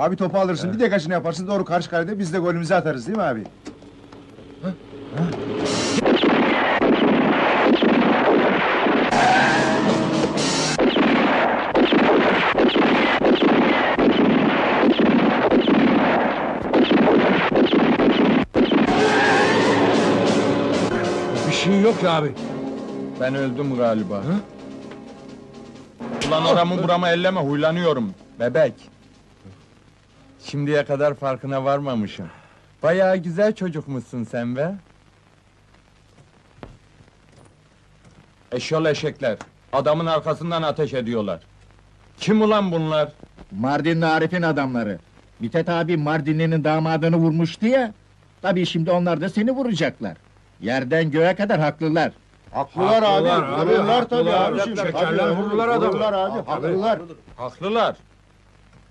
Abi topu alırsın, bir de kaçını yaparsın, doğru karşı kalede biz de golümüzü atarız değil mi abi? Bir şey yok ya abi. Ben öldüm galiba. Ulan oramı buramı elleme, huylanıyorum. Bebek. Şimdiye kadar farkına varmamışım. Bayağı güzel çocukmuşsun sen be. Eşyol eşekler. Adamın arkasından ateş ediyorlar. Kim ulan bunlar? Mardinli Arif'in adamları. Mithat abi Mardinli'nin damadını vurmuştu ya. Tabii şimdi onlar da seni vuracaklar. Yerden göğe kadar haklılar. Haklılar, Haklılar abi, abi, vururlar tabii haklılar. abiciğim. Şekerler Tabii, vururlar adamı. Vururlar abi, haklılar. Haklılar.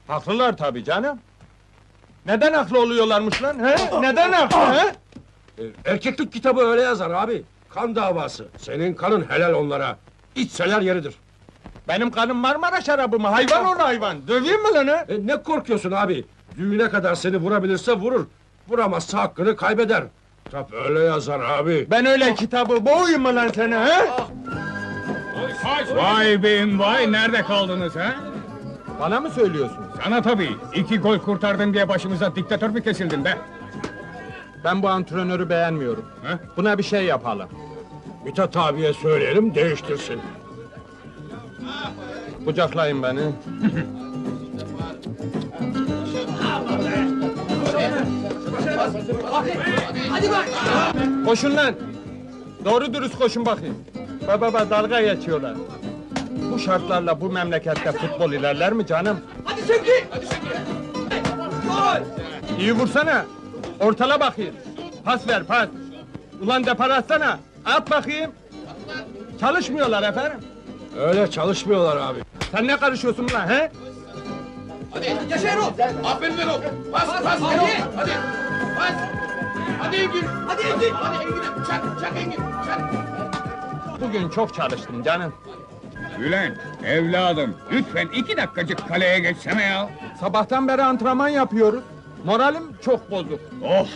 Haklılar tabii canım. Neden haklı oluyorlarmış lan? He? Neden haklı he? E, Erkeklik kitabı öyle yazar abi. Kan davası. Senin kanın helal onlara. İçseler yeridir. Benim kanım Marmara şarabı mı? Hayvan onu hayvan. Döveyim mi lan he? E, ne korkuyorsun abi? Düğüne kadar seni vurabilirse vurur. Vuramazsa hakkını kaybeder. Kitap öyle yazar abi. Ben öyle kitabı boğayım mı lan seni he? Vay beyim vay, nerede kaldınız ha? Bana mı söylüyorsun? Sana tabii, iki gol kurtardın diye başımıza diktatör mü kesildin be? Ben bu antrenörü beğenmiyorum. Ha? Buna bir şey yapalım. Mithat abiye söyleyelim değiştirsin. Kucaklayın beni. Koşun lan! Doğru dürüst koşun bakayım. Baba baba dalga geçiyorlar. Bu şartlarla bu memlekette futbol ilerler mi canım? Hadi Şevki! Hadi Şevki! İyi vursana! Ortala bakayım. Pas ver pas. Ulan depar atsana. At bakayım. Çalışmıyorlar efendim. Öyle çalışmıyorlar abi. Sen ne karışıyorsun lan he? Yaşa Erol! Aferin Erol! Bas bas! Hadi! Hadi! Bas! Hadi Engin! Hadi Engin! Hadi Engin! Çak! Çak Engin! Çak! Bugün çok çalıştın canım. Bülent, evladım, lütfen iki dakikacık kaleye geçsene ya. Sabahtan beri antrenman yapıyoruz. Moralim çok bozuk. Of!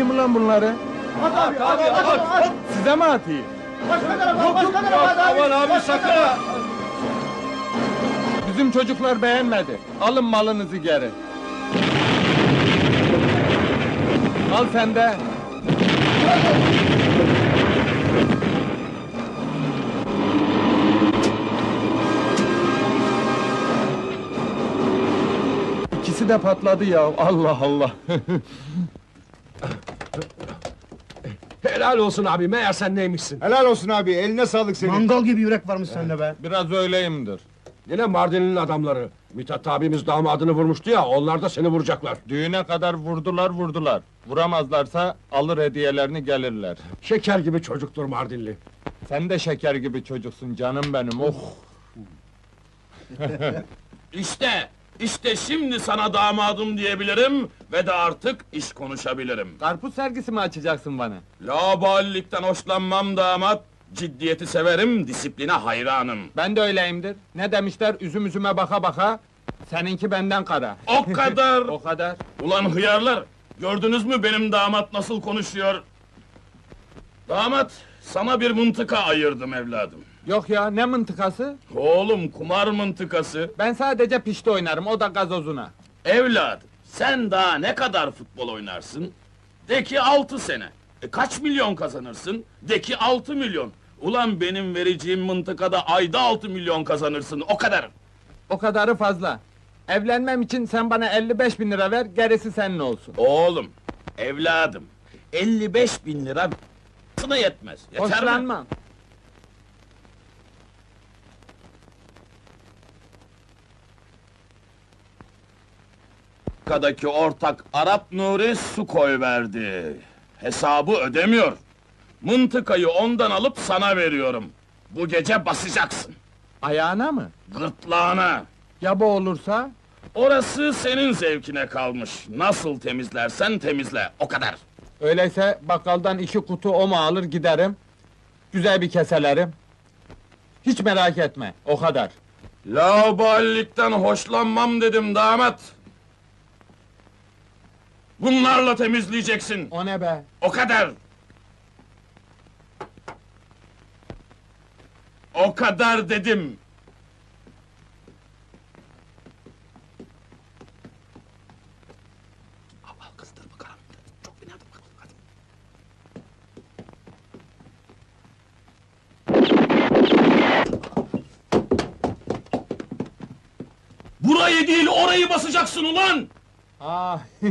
Ne yapayım ulan bunları? At abi, at, at, at, at. Size mi atayım? Başka tarafa, başka tarafa abi. Aman abi sakın! Bizim çocuklar beğenmedi. Alın malınızı geri. Al sen de. İkisi de patladı ya. Allah Allah. Helal olsun abi meğer sen neymişsin? Helal olsun abi, eline sağlık senin. Mangal gibi yürek varmış sende be. Biraz öyleyimdir. Yine Mardin'in adamları. Mithat abimiz damadını vurmuştu ya onlar da seni vuracaklar. Düğüne kadar vurdular vurdular. Vuramazlarsa alır hediyelerini gelirler. Şeker gibi çocuktur Mardinli. Sen de şeker gibi çocuksun canım benim. Oh. İşte! İşte şimdi sana damadım diyebilirim ve de artık iş konuşabilirim. Karpuz sergisi mi açacaksın bana? Laballikten hoşlanmam damat. Ciddiyeti severim, disipline hayranım. Ben de öyleyimdir. Ne demişler üzüm üzüme baka baka. Seninki benden kara. O kadar! O kadar. Ulan hıyarlar! Gördünüz mü benim damat nasıl konuşuyor? Damat, sana bir mıntıka ayırdım evladım. Yok ya ne mıntıkası? Oğlum kumar mıntıkası. Ben sadece pişti oynarım o da gazozuna. Evladım, sen daha ne kadar futbol oynarsın? De ki altı sene. E kaç milyon kazanırsın? De ki altı milyon. Ulan benim vereceğim mıntıkada ayda altı milyon kazanırsın, o kadar. O kadarı fazla. Evlenmem için sen bana 55 bin lira ver, gerisi senin olsun. Oğlum, evladım, 55 bin lira sana yetmez. Yeter mi? Hoşlanmam. Kadaki ortak Arap Nuri su koy verdi. Hesabı ödemiyor. Mıntıkayı ondan alıp sana veriyorum. Bu gece basacaksın. Ayağına mı? Gırtlağına. Ya bu olursa? Orası senin zevkine kalmış. Nasıl temizlersen temizle, o kadar. Öyleyse bakkaldan iki kutu oma alır giderim. Güzel bir keselerim. Hiç merak etme, o kadar. Laubalilikten hoşlanmam dedim damat. Bunlarla temizleyeceksin. O ne be? O kadar. O kadar dedim. Burayı değil, orayı basacaksın ulan! Ah.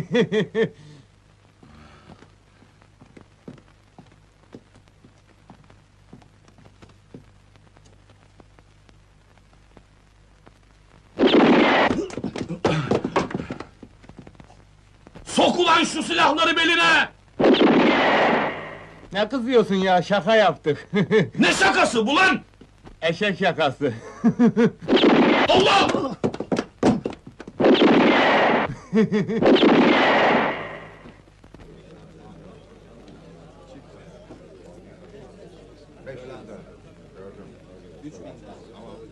Sok ulan şu silahları beline! ne kızıyorsun ya, şaka yaptık. Ne şakası bu lan? Eşek şakası. Allah! Birini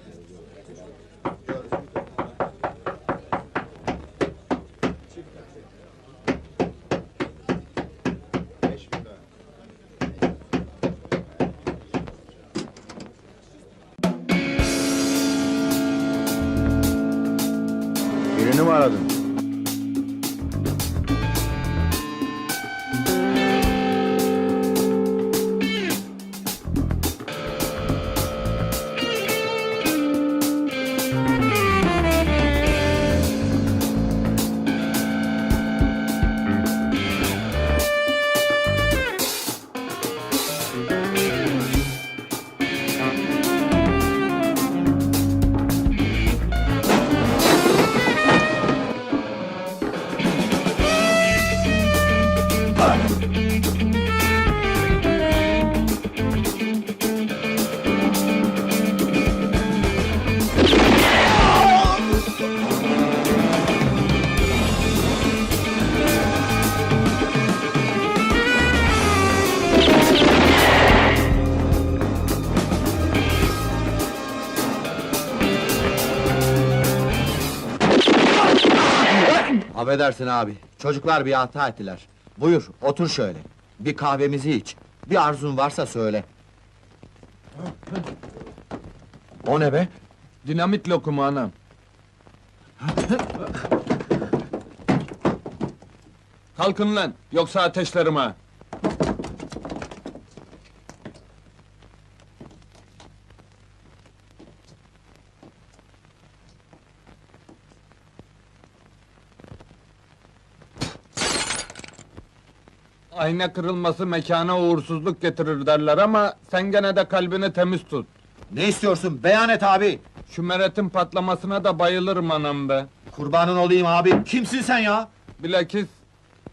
Affedersin abi, çocuklar bir hata ettiler. Buyur, otur şöyle. Bir kahvemizi iç. Bir arzun varsa söyle. O ne be? Dinamit lokumu anam. Kalkın lan, yoksa ateşlerim ha. Ayna kırılması mekana uğursuzluk getirir derler ama sen gene de kalbini temiz tut. Ne istiyorsun? Beyan et abi! Şu meretin patlamasına da bayılırım anam be. Kurbanın olayım abi, kimsin sen ya? Bilakis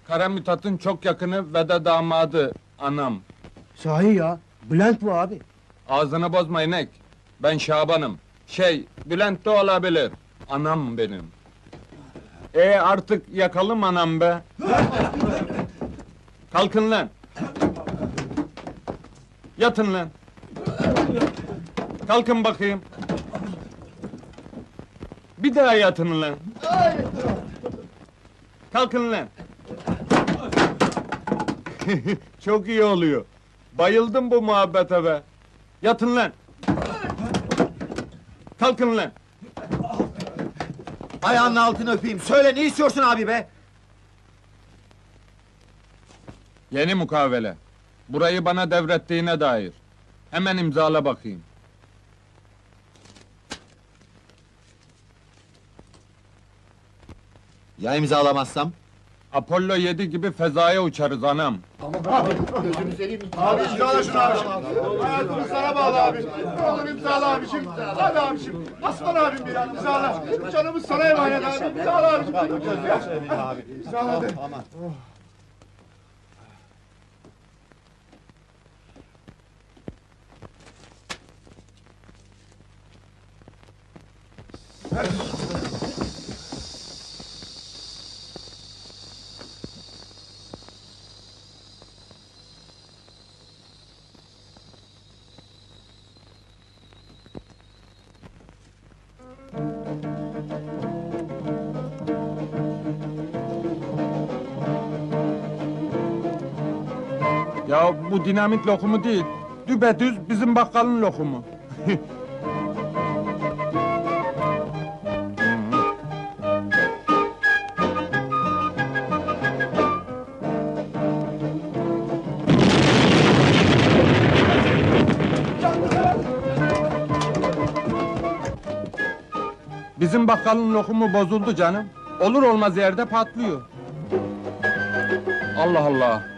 Kara Mithat'ın çok yakını ve de damadı anam. Sahi ya, Bülent bu abi. Ağzını bozma inek. Ben Şaban'ım. Şey, Bülent de olabilir. Anam benim. E artık yakalım anam be. Kalkın lan. Yatın lan. Kalkın bakayım. Bir daha yatın lan. Kalkın lan. Çok iyi oluyor. Bayıldım bu muhabbete be. Yatın lan. Kalkın lan. Ayağının altını öpeyim, söyle ne istiyorsun abi be? Yeni mukavele. Burayı bana devrettiğine dair. Hemen imzala bakayım. Ya imzalamazsam? Apollo 7 gibi fezaya uçarız anam. Abi imzala şunu abi. Hayatımız sana bağlı abi. Ne olur imzala abicim. Hadi abicim. Aslan abim bir ya imzala. Canımız sana emanet abi. İmzala abicim. İmzala hadi. Ya bu dinamit lokumu değil, düpedüz bizim bakkalın lokumu. Bizim bakkalın lokumu bozuldu canım. Olur olmaz yerde patlıyor. Allah Allah.